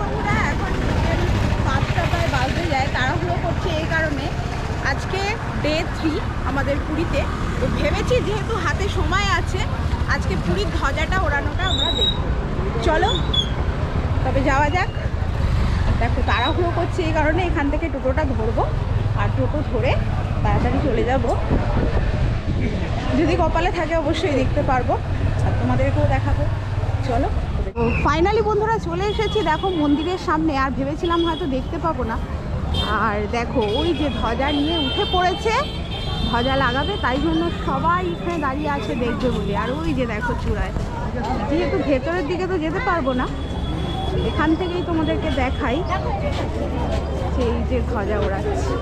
বন্ধুরা, এখন পাঁচটা প্রায় বাজতে যায়, তাড়াহুড়ো করছে এই কারণে। আজকে ডে থ্রি আমাদের পুরীতে। তো ভেবেছি যেহেতু হাতে সময় আছে, আজকে পুরীর ধ্বজাটা ওড়ানোটা আমরা দেখব। চলো, তবে যাওয়া যাক। দেখো, তাড়াহুড়ো করছে এই কারণে এখান থেকে টোটোটা ধরবো, আর টোটো ধরে তাড়াতাড়ি চলে যাব। যদি কপালে থাকে অবশ্যই দেখতে পারব, আর তোমাদেরকেও দেখাবো। চলো। ফাইনালি বন্ধুরা চলে এসেছি। দেখো, মন্দিরের সামনে, আর ভেবেছিলাম হয়তো দেখতে পাবো না। আর দেখো, ওই যে ধ্বজা নিয়ে উঠে পড়েছে। ধ্বজা লাগাবে, তাই জন্য সবাই এখানে দাঁড়িয়ে আছে দেখবে বলে। আর ওই যে দেখো চূড়ায়। যেহেতু ভেতরের দিকে তো যেতে পারব না, এখান থেকেই তোমাদেরকে দেখাই সেই যে ধ্বজা ওড়াচ্ছে।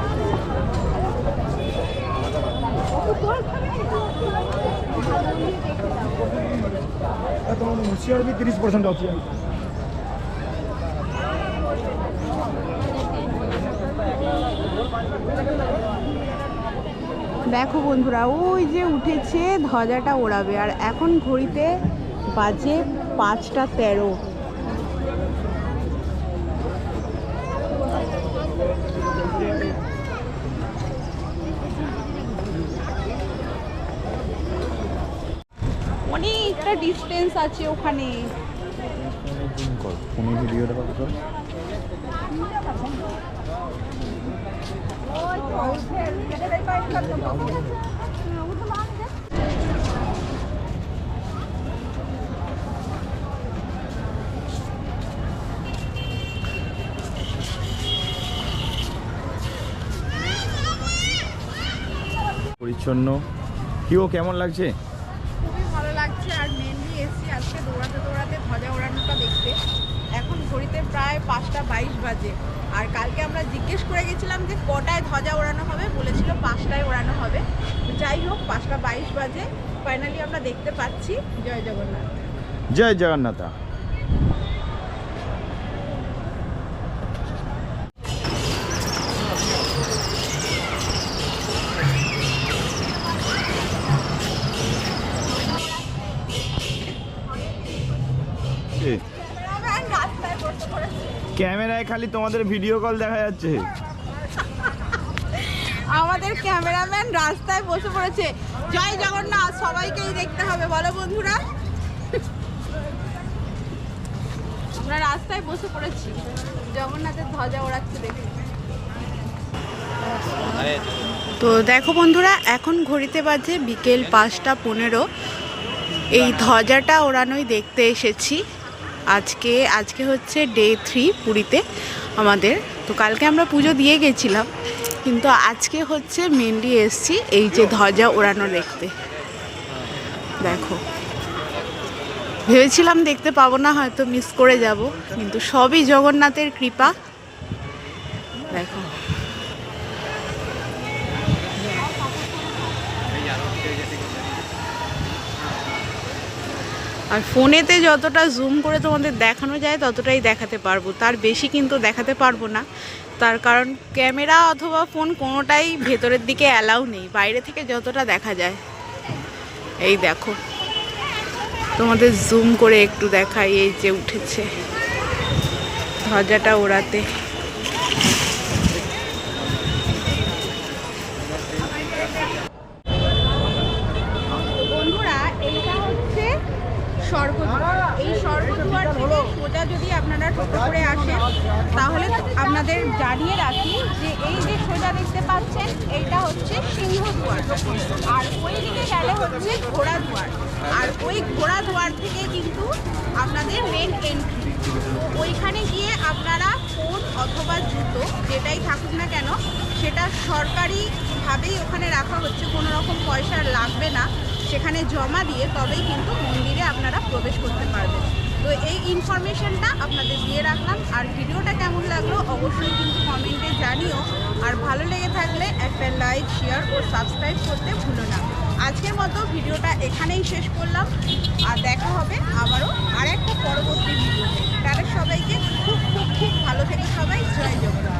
ତମ ସିଆଡ଼େ ବି ତିରିଶ ପରସେଣ୍ଟ ଅଛି দেখো বন্ধুরা ওই যে উঠেছে ধ্বজাটা ওড়াবে আর এখন ঘড়িতে বাজে পাঁচটা তেরো অনেকটা ডিসটেন্স আছে ওখানে। পরিচ্ছন্ন। কিও কেমন লাগছে খুবই ভালো লাগছে আর আজকে দৌড়াতে দৌড়াতে ধ্বজা ওড়ানোটা দেখতে। এখন ঘড়িতে প্রায় পাঁচটা বাইশ বাজে। আর কালকে আমরা জিজ্ঞেস করে গেছিলাম যে কটায় ধ্বজা ওড়ানো হবে, বলেছিল পাঁচটায় ওড়ানো হবে। যাই হোক, পাঁচটা বাইশ বাজে। ফাইনালি আমরা দেখতে পাচ্ছি। জয় জগন্নাথ। জয় জগন্নাথা। ক্যামেরায় খালি তোমাদের ভিডিও কল দেখা যাচ্ছে। আমাদের ক্যামেরাম্যান রাস্তায় বসে পড়েছে। জয় জগন্নাথ, সবাইকেই দেখতে হবে, বলো বন্ধুরা। আমরা রাস্তায় বসে পড়েছি। জগন্নাথের ধ্বজা ওড়াচ্ছে দেখে। তো দেখো বন্ধুরা, এখন ঘড়িতে বাজে বিকেল পাঁচটা পনেরো। এই ধ্বজাটা ওড়ানোই দেখতে এসেছি। আজকে আজকে হচ্ছে ডে থ্রি পুরীতে আমাদের। তো কালকে আমরা পুজো দিয়ে গেছিলাম, কিন্তু আজকে হচ্ছে মেনলি এসছি এই যে ধ্বজা ওড়ানো দেখতে। দেখো। ভেবেছিলাম দেখতে পাবো না, হয়তো মিস করে যাব, কিন্তু সবই জগন্নাথের কৃপা। দেখো। আর ফোনেতে যতটা জুম করে তোমাদের দেখানো যায়, ততটাই দেখাতে পারব। তার বেশি কিন্তু দেখাতে পারব না। তার কারণ ক্যামেরা অথবা ফোন কোনোটাই ভেতরের দিকে অ্যালাউ নেই। বাইরে থেকে যতটা দেখা যায়। এই দেখো। তোমাদের জুম করে একটু দেখাই এই যে উঠেছে। ধ্বজাটা ওড়াতে বন্ধুরা এইটা হচ্ছে স্বর্গদুয়ার এই স্বর্গদুয়ার থেকে সোজা যদি আপনারা টোটো করে আসেন, তাহলে আপনাদের জানিয়ে রাখি যে এই যে সোজা দেখতে পাচ্ছেন, এইটা হচ্ছে সিংহদুয়ার। আর ওই দিকে গেলে হচ্ছে ঘোড়া দুয়ার আর ওই ঘোড়া দুয়ার থেকে কিন্তু আপনাদের মেন এন্ট্রি ওইখানে গিয়ে আপনারা ফোন অথবা জুতো, যেটাই থাকুক না কেন, সেটা সরকারিভাবেই ওখানে রাখা হচ্ছে। কোনো রকম পয়সা লাগবে না। সেখানে জমা দিয়ে তবেই কিন্তু মন্দিরে আপনারা প্রবেশ করতে পারবেন। তো এই ইনফরমেশনটা আপনাদের দিয়ে রাখলাম। আর ভিডিওটা কেমন লাগল অবশ্যই কিন্তু কমেন্টে জানিও। আর ভালো লেগে থাকলে একটা লাইক শেয়ার ও সাবস্ক্রাইব করতে ভুলো না। আজকের মতো ভিডিওটা এখানেই শেষ করলাম। আর দেখা হবে আবারও আর একটা পরবর্তী ভিডিওতে। তাদের সবাইকে খুব খুব খুব ভালো থেকে সবাই। জয় জগন্নাথ।